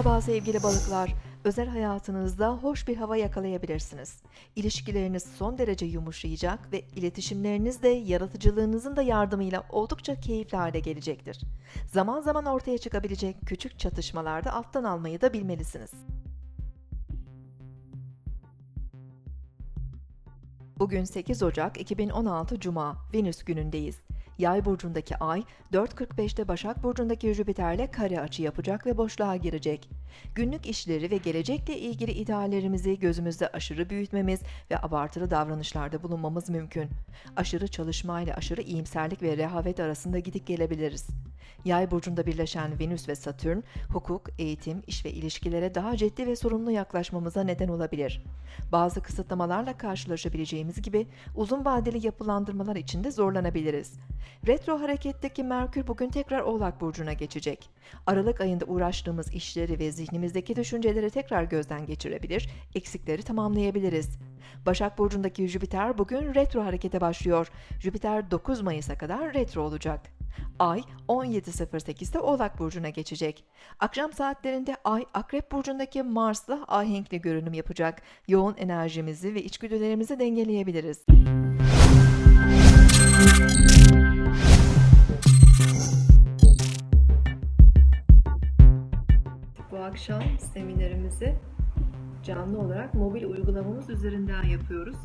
Merhaba sevgili balıklar. Özel hayatınızda hoş bir hava yakalayabilirsiniz. İlişkileriniz son derece yumuşayacak ve iletişimleriniz de yaratıcılığınızın da yardımıyla oldukça keyifli hale gelecektir. Zaman zaman ortaya çıkabilecek küçük çatışmalarda alttan almayı da bilmelisiniz. Bugün 8 Ocak 2016 Cuma, Venüs günündeyiz. Yay burcundaki Ay, 4.45'te Başak burcundaki Jüpiter'le kare açı yapacak ve boşluğa girecek. Günlük işleri ve gelecekle ilgili ideallerimizi gözümüzde aşırı büyütmemiz ve abartılı davranışlarda bulunmamız mümkün. Aşırı çalışma ile aşırı iyimserlik ve rehavet arasında gidip gelebiliriz. Yay burcunda birleşen Venüs ve Satürn, hukuk, eğitim, iş ve ilişkilere daha ciddi ve sorumlu yaklaşmamıza neden olabilir. Bazı kısıtlamalarla karşılaşabileceğimiz gibi uzun vadeli yapılandırmalar için de zorlanabiliriz. Retro hareketteki Merkür bugün tekrar Oğlak burcuna geçecek. Aralık ayında uğraştığımız işleri ve zihnimizdeki düşünceleri tekrar gözden geçirebilir, eksikleri tamamlayabiliriz. Başak burcundaki Jüpiter bugün retro harekete başlıyor. Jüpiter 9 Mayıs'a kadar retro olacak. Ay 17.08'de Oğlak Burcu'na geçecek. Akşam saatlerinde Ay Akrep Burcu'ndaki Mars'la ahenkli görünüm yapacak. Yoğun enerjimizi ve içgüdülerimizi dengeleyebiliriz. Bu akşam seminerimizi canlı olarak mobil uygulamamız üzerinden yapıyoruz.